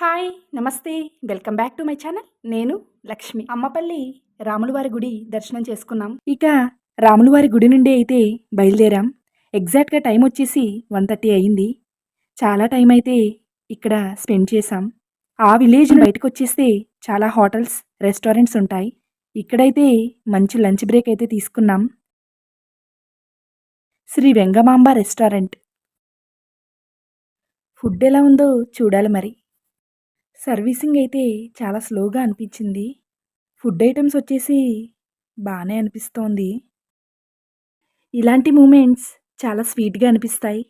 Hi నమస్తే. Welcome back to my channel. నేను లక్ష్మి. అమ్మపల్లి రాములవారి గుడి దర్శనం చేసుకున్నాం. ఇక రాములవారి గుడి నుండి అయితే బయలుదేరాం. ఎగ్జాక్ట్గా టైం వచ్చేసి వన్ థర్టీ అయింది. చాలా టైం అయితే ఇక్కడ స్పెండ్ చేశాం. ఆ విలేజ్ బయటకు వచ్చేస్తే చాలా హోటల్స్ రెస్టారెంట్స్ ఉంటాయి. ఇక్కడైతే మంచి లంచ్ బ్రేక్ అయితే తీసుకున్నాం. శ్రీ వెంగమాంబ రెస్టారెంట్. ఫుడ్ ఎలా ఉందో చూడాలి మరి. సర్వీసింగ్ అయితే చాలా స్లోగా అనిపించింది. ఫుడ్ ఐటమ్స్ వచ్చేసి బాగానే అనిపిస్తోంది. ఇలాంటి మూమెంట్స్ చాలా స్వీట్గా అనిపిస్తాయి.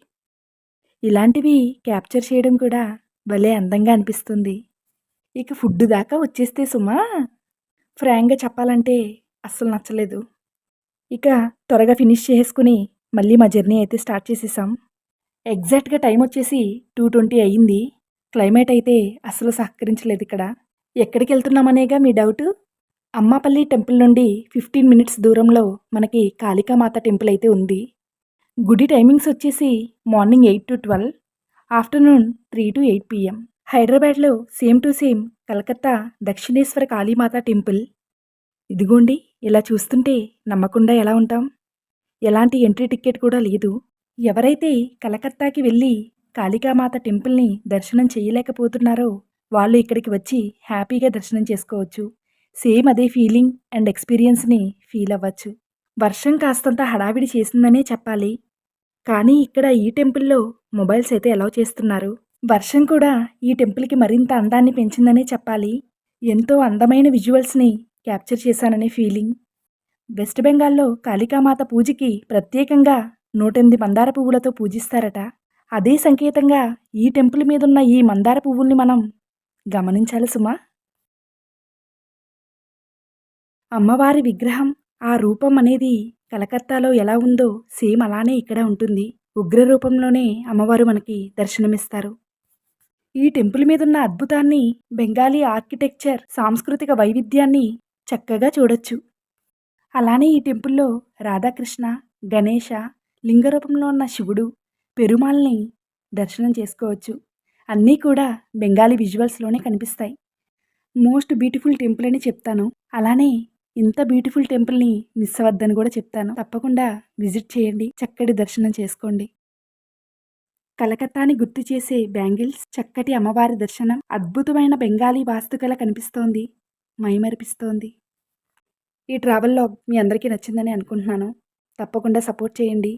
ఇలాంటివి క్యాప్చర్ చేయడం కూడా భలే అందంగా అనిపిస్తుంది. ఇక ఫుడ్ దాకా వచ్చేస్తే సుమా ఫ్రాంక్గా చెప్పాలంటే అస్సలు నచ్చలేదు. ఇక త్వరగా ఫినిష్ చేసుకుని మళ్ళీ మా జర్నీ అయితే స్టార్ట్ చేసేసాం. ఎగ్జాక్ట్గా టైం వచ్చేసి టూ ట్వంటీ అయ్యింది. క్లైమేట్ అయితే అసలు సహకరించలేదు ఇక్కడ. ఎక్కడికి వెళ్తున్నామనేగా మీ డౌట్? అమ్మాపల్లి టెంపుల్ నుండి ఫిఫ్టీన్ మినిట్స్ దూరంలో మనకి కాళికామాత టెంపుల్ అయితే ఉంది. గుడి టైమింగ్స్ వచ్చేసి morning eight to twelve afternoon three to eight PM. హైదరాబాద్లో same to same Calcutta Dakshineswar Kalimata temple. ఇదిగోండి ఇలా చూస్తుంటే నమ్మకుండా ఎలా ఉంటాం? ఎలాంటి ఎంట్రీ టికెట్ కూడా లేదు. ఎవరైతే కలకత్తాకి వెళ్ళి కాళికామాత టెంపుల్ని దర్శనం చేయలేకపోతున్నారో. వాళ్ళు ఇక్కడికి వచ్చి హ్యాపీగా దర్శనం చేసుకోవచ్చు. సేమ్ అదే ఫీలింగ్ అండ్ ఎక్స్పీరియన్స్ని ఫీల్ అవ్వచ్చు. వర్షం కాస్తంత హడావిడి చేసిందనే చెప్పాలి. కానీ ఇక్కడ ఈ టెంపుల్లో మొబైల్స్ అయితే అలౌ చేస్తున్నారు. వర్షం కూడా ఈ టెంపుల్కి మరింత అందాన్ని పెంచిందనే చెప్పాలి. ఎంతో అందమైన విజువల్స్ని క్యాప్చర్ చేశాననే ఫీలింగ్. వెస్ట్ బెంగాల్లో కాళికామాత పూజకి ప్రత్యేకంగా నూటెనిమిది మందార పువ్వులతో పూజిస్తారట. అదే సంకేతంగా ఈ టెంపుల్ మీదున్న ఈ మందార పువ్వుల్ని మనం గమనించాలి సుమా. అమ్మవారి విగ్రహం ఆ రూపం అనేది కలకత్తాలో ఎలా ఉందో సేమ్ అలానే ఇక్కడ ఉంటుంది. ఉగ్ర రూపంలోనే అమ్మవారు మనకి దర్శనమిస్తారు. ఈ టెంపుల్ మీదున్న అద్భుతాన్ని బెంగాలీ ఆర్కిటెక్చర్ సాంస్కృతిక వైవిధ్యాన్ని చక్కగా చూడొచ్చు. అలానే ఈ టెంపుల్లో రాధాకృష్ణ గణేష లింగరూపంలో ఉన్న శివుడు పెరుమాల్ని దర్శనం చేసుకోవచ్చు. అన్నీ కూడా బెంగాలీ విజువల్స్లోనే కనిపిస్తాయి. మోస్ట్ బ్యూటిఫుల్ టెంపుల్ అని చెప్తాను. అలానే ఇంత బ్యూటిఫుల్ టెంపుల్ని మిస్ అవ్వద్దని కూడా చెప్తాను. తప్పకుండా విజిట్ చేయండి. చక్కటి దర్శనం చేసుకోండి. కలకత్తాని గుర్తు చేసే బ్యాంగిల్స్ చక్కటి అమ్మవారి దర్శనం అద్భుతమైన బెంగాలీ వాస్తుకళ కనిపిస్తోంది. మైమరిపిస్తోంది. ఈ ట్రావెల్లో మీ అందరికీ నచ్చిందని అనుకుంటున్నాను. తప్పకుండా సపోర్ట్ చేయండి.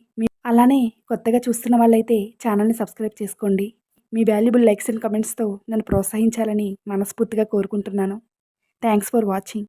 అలానే కొత్తగా చూస్తున్న వాళ్ళైతే ఛానల్ని సబ్స్క్రైబ్ చేసుకోండి. మీ వాల్యుబుల్ లైక్స్ అండ్ కమెంట్స్తో నన్ను ప్రోత్సహించాలని మనస్ఫూర్తిగా కోరుకుంటున్నాను. Thanks for watching.